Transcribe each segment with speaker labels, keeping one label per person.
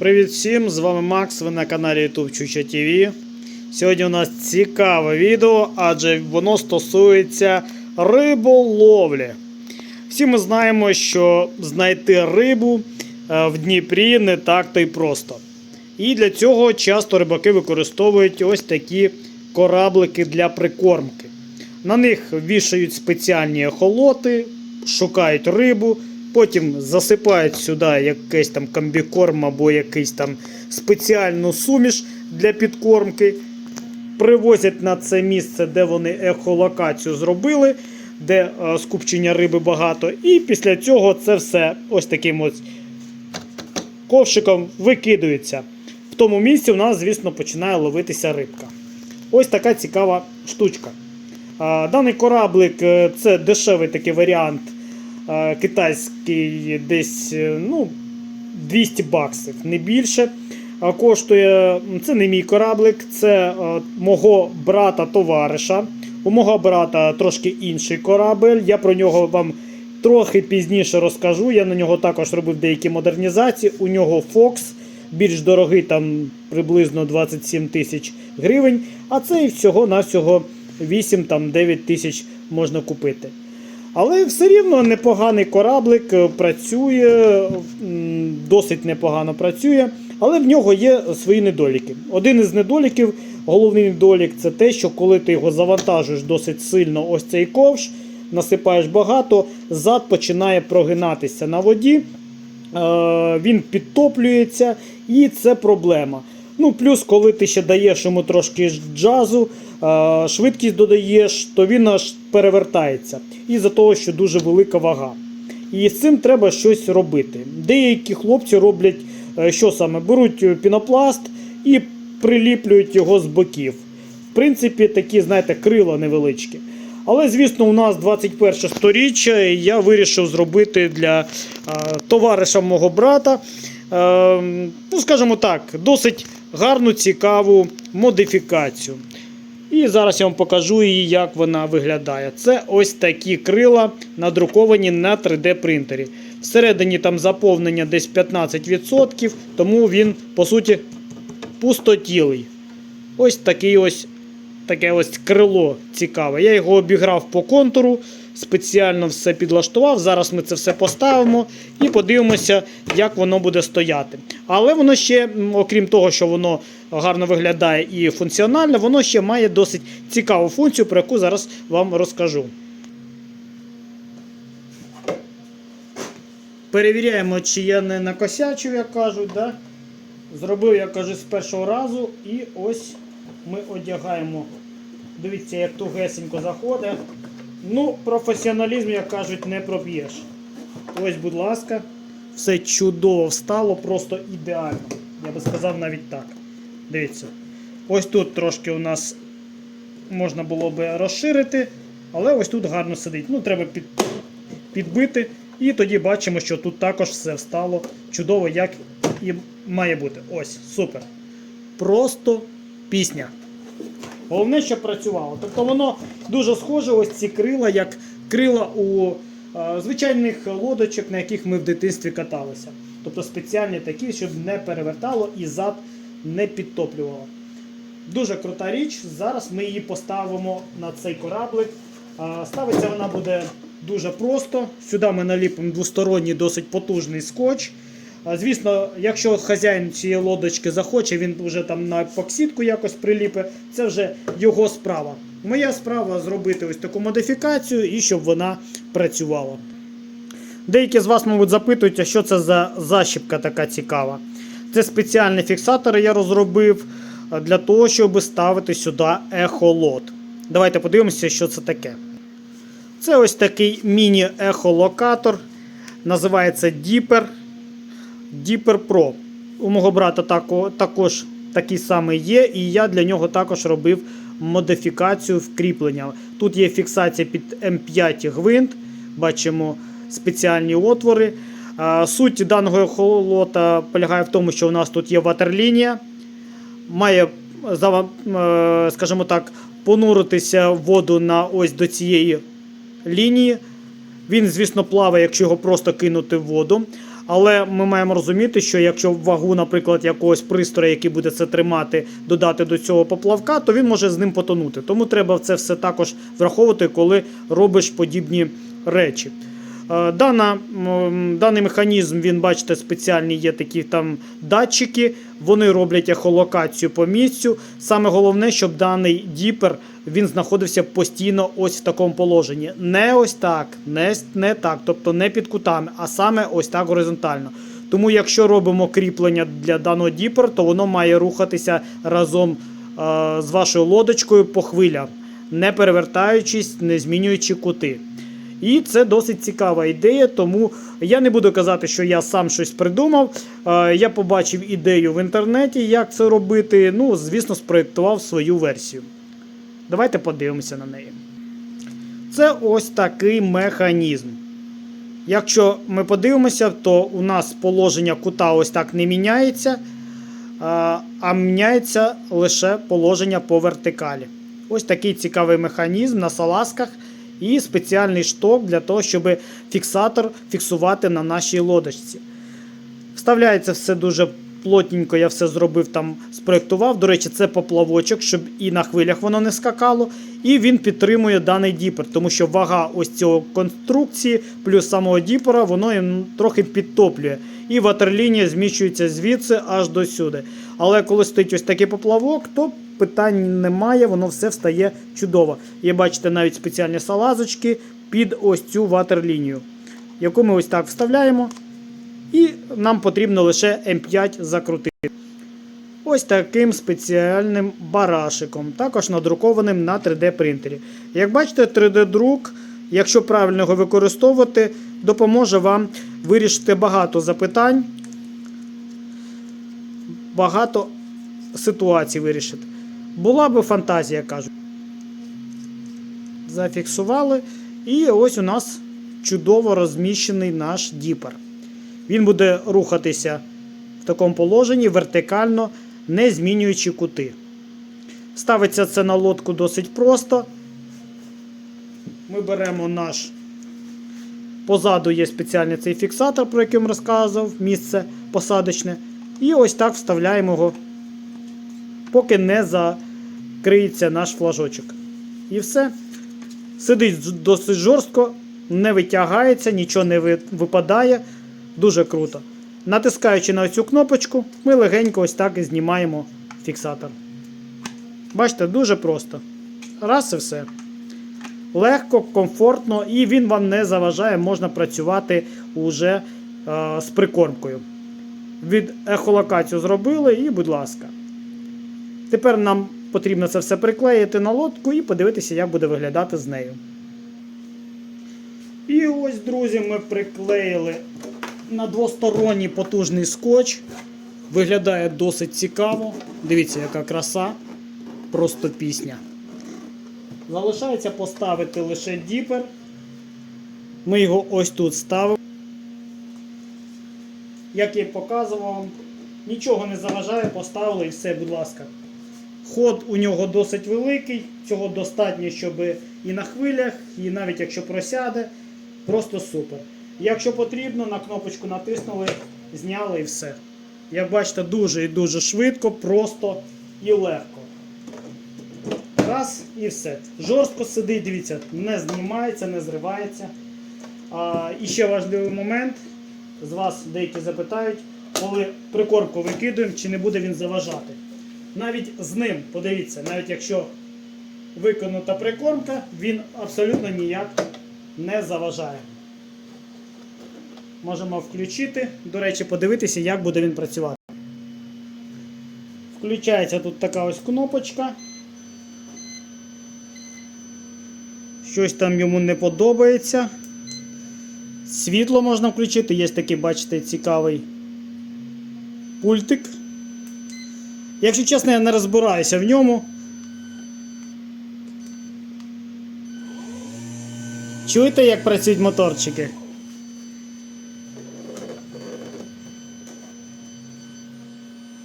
Speaker 1: Привіт всім! З вами Макс, ви на каналі YouTube Чуча ТВ. Сьогодні у нас цікаве відео, адже воно стосується риболовлі. Всі ми знаємо, що знайти рибу е, в Дніпрі не так то й просто. І для цього часто рибаки використовують ось такі кораблики для прикормки. На них вішають спеціальні ехолоти, шукають рибу, потім засипають сюди якийсь там комбікорм або якийсь там спеціальну суміш для підкормки. Привозять на це місце, де вони ехолокацію зробили, де е, скупчення риби багато. І після цього це все ось таким ось ковшиком викидується. В тому місці у нас, звісно, починає ловитися рибка. Ось така цікава штучка. Даний кораблик е, це дешевий такий варіант е, китайський, десь е, ну, 200 баксів, не більше. Коштує це не мій кораблик, це е, мого брата-товариша. У мого брата трошки інший корабель. Я про нього вам трохи пізніше розкажу. Я на нього також робив деякі модернізації. У нього Fox більш дорогий, там приблизно 27 тисяч гривень. А цей всього-навсього 8-9 тисяч можна купити. Але все рівно непоганий кораблик е, працює, досить непогано працює, але в нього є свої недоліки. Один із недоліків, головний недолік, це те, що коли ти його завантажуєш досить сильно, ось цей ковш, насипаєш багато, зад починає прогинатися на воді, е, він підтоплюється, і це проблема. Ну, плюс, коли ти ще даєш йому трошки джазу, швидкість додаєш, то він аж перевертається. Із-за того, що дуже велика вага. І з цим треба щось робити. Деякі хлопці роблять е, що саме? Беруть е, пінопласт і приліплюють його з боків. В принципі, такі, знаєте, крила невеличкі. Але, звісно, у нас 21 сторіччя, і я вирішив зробити для е, товариша мого брата, е, ну, скажімо так, досить гарну, цікаву модифікацію. І зараз я вам покажу її, як вона виглядає. Це ось такі крила, надруковані на 3D принтері. Всередині там заповнення десь 15%, тому він, по суті, пустотілий. Ось такий ось таке ось крило цікаве. Я його обіграв по контуру, спеціально все підлаштував. Зараз ми це все поставимо і подивимося, як воно буде стояти. Але воно ще, окрім того, що воно гарно виглядає і функціонально, воно ще має досить цікаву функцію, про яку зараз вам розкажу. Перевіряємо, чи я не накосячив, як кажуть. Да? Зробив, як кажуть, з першого разу. І ось ми одягаємо. Дивіться, як тугесенько заходить. Ну, професіоналізм, як кажуть, не проб'єш. Ось, будь ласка, все чудово встало, просто ідеально. Я би сказав навіть так. Дивіться. Ось тут трошки у нас можна було би розширити, але ось тут гарно сидить. Ну, треба під, підбити. І тоді бачимо, що тут також все встало чудово, як і має бути. Ось, супер. Просто пісня. Головне, щоб працювало. Тобто воно дуже схоже, ось ці крила, як крила у е, звичайних лодочок, на яких ми в дитинстві каталися. Тобто спеціальні такі, щоб не перевертало і зад не підтоплювало. Дуже крута річ. Зараз ми її поставимо на цей кораблик. А, Ставиться вона буде дуже просто. Сюди ми наліпимо двосторонній досить потужний скотч. Звісно, якщо хазяїн цієї лодочки захоче, він вже там на епоксидку якось приліпить, це вже його справа. Моя справа зробити ось таку модифікацію і щоб вона працювала. Деякі з вас, мабуть, запитують, а що це за защіпка така цікава. Це спеціальні фіксатори я розробив для того, щоб ставити сюди ехолот. Давайте подивимося, що це таке. Це ось такий міні-ехолокатор. Називається Dipper. Dipper Pro. У мого брата також такий самий є, і я для нього також робив модифікацію вкріплення. Тут є фіксація під М5 гвинт. Бачимо спеціальні отвори. Суть даного ехолота полягає в тому, що у нас тут є ватерлінія. Має, е, скажімо так, понуритися воду на ось до цієї лінії. Він, звісно, плаває, якщо його просто кинути в воду. Але ми маємо розуміти, що якщо вагу, наприклад, якогось пристрою, який буде це тримати, додати до цього поплавка, то він може з ним потонути. Тому треба це все також враховувати, коли робиш подібні речі. Е, Дана, даний механізм, він, бачите, спеціальні є такі там датчики, вони роблять ехолокацію по місцю. Саме головне, щоб даний діпер він знаходився постійно ось в такому положенні. Не ось так, не, не так, тобто не під кутами, а саме ось так горизонтально. Тому, якщо робимо кріплення для даного діпер, то воно має рухатися разом е, з вашою лодочкою по хвилям, не перевертаючись, не змінюючи кути. І це досить цікава ідея, тому я не буду казати, що я сам щось придумав. Е, Я побачив ідею в інтернеті, як це робити. Ну, звісно, спроєктував свою версію. Давайте подивимося на неї. Це ось такий механізм. Якщо ми подивимося, то у нас положення кута ось так не міняється, а міняється лише положення по вертикалі. Ось такий цікавий механізм на салазках і спеціальний шток для того, щоб фіксатор фіксувати на нашій лодочці. Вставляється все дуже плотненько, я все зробив там, спроєктував. До речі, це поплавочок, щоб і на хвилях воно не скакало. І він підтримує даний діпер, тому що вага ось цього конструкції, плюс самого діпера, воно їм трохи підтоплює. І ватерлінія зміщується звідси аж до сюди. Але коли стоїть ось такий поплавок, то питань немає, воно все встає чудово. Є, бачите, навіть спеціальні салазочки під ось цю ватерлінію, яку ми ось так вставляємо. І нам потрібно лише М5 закрутити. Ось таким спеціальним барашиком, також надрукованим на 3D принтері. Як бачите, 3D-друк, якщо правильно його використовувати, допоможе вам вирішити багато запитань, багато ситуацій вирішити. Була би фантазія, кажуть. Зафіксували. І ось у нас чудово розміщений наш діпер. Він буде рухатися в такому положенні вертикально, не змінюючи кути. Ставиться це на лодку досить просто. Ми беремо наш. Позаду є спеціальний цей фіксатор, про який я вам розказував, місце посадочне. І ось так вставляємо його, поки не закриється наш флажочок. І все. Сидить досить жорстко, не витягається, нічого не випадає. Дуже круто. Натискаючи на цю кнопочку, ми легенько ось так і знімаємо фіксатор. Бачите, дуже просто. Раз і все. Легко, комфортно, і він вам не заважає, можна працювати уже е, з прикормкою. Від ехолокацію зробили і, будь ласка. Тепер нам потрібно це все приклеїти на лодку і подивитися, як буде виглядати з нею. І ось, друзі, ми приклеїли на двосторонній потужний скотч. Виглядає досить цікаво. Дивіться, яка краса. Просто пісня. Залишається поставити лише діпер. Ми його ось тут ставимо. Як я показував нічого не заважає, поставили і все, будь ласка. Ход у нього досить великий, цього достатньо, щоб і на хвилях, і навіть якщо просяде, просто супер. Якщо потрібно, на кнопочку натиснули, зняли і все. Як бачите, дуже і дуже швидко, просто і легко. Раз і все. Жорстко сидить, дивіться, не знімається, не зривається. А, і ще важливий момент. З вас деякі запитають, коли прикормку викидуємо, чи не буде він заважати. Навіть з ним, подивіться, навіть якщо виконута прикормка, він абсолютно ніяк не заважає. Можемо включити, до речі, подивитися, як буде він працювати. Включається тут така ось кнопочка. Щось там йому не подобається. Світло можна включити, є такий, бачите, цікавий пультик. Якщо чесно, я не розбираюся в ньому. Чуєте, як працюють моторчики?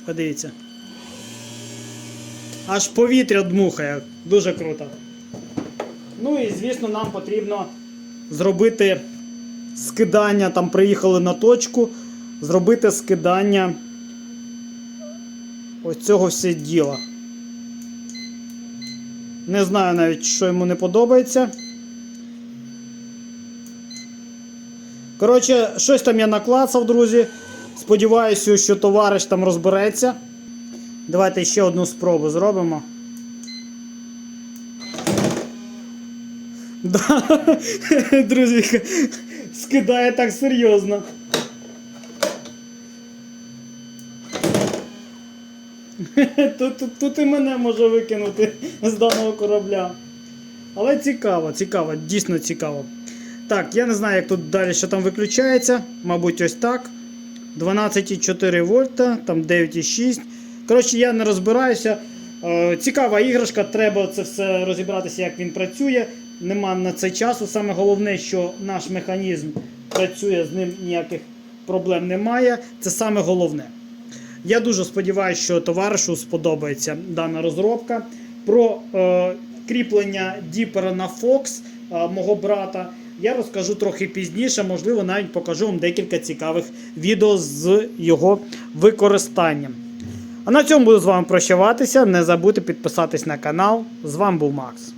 Speaker 1: Подивіться. Аж повітря дмухає. Дуже круто. Ну і звісно, нам потрібно зробити скидання. Там приїхали на точку, зробити скидання ось цього все діла. Не знаю навіть, що йому не подобається. Коротше, щось там я наклацав, друзі. Сподіваюся, що товариш там розбереться. Давайте ще одну спробу зробимо. Да. Друзі, скидає так серйозно. Тут, тут, тут і мене може викинути з даного корабля. Але цікаво, цікаво, дійсно цікаво. Так, я не знаю, як тут далі що там виключається. Мабуть, ось так. 12,4 вольта, там 9,6. Коротше, я не розбираюся. Е, Цікава іграшка, треба це все розібратися, як він працює. Нема на це часу. Саме головне, що наш механізм працює, з ним ніяких проблем немає. Це саме головне. Я дуже сподіваюся, що товаришу сподобається дана розробка. Про е, кріплення діпера на Fox е, мого брата я розкажу трохи пізніше, можливо, навіть покажу вам декілька цікавих відео з його використанням. А на цьому буду з вами прощаватися. Не забудьте підписатись на канал. З вами був Макс.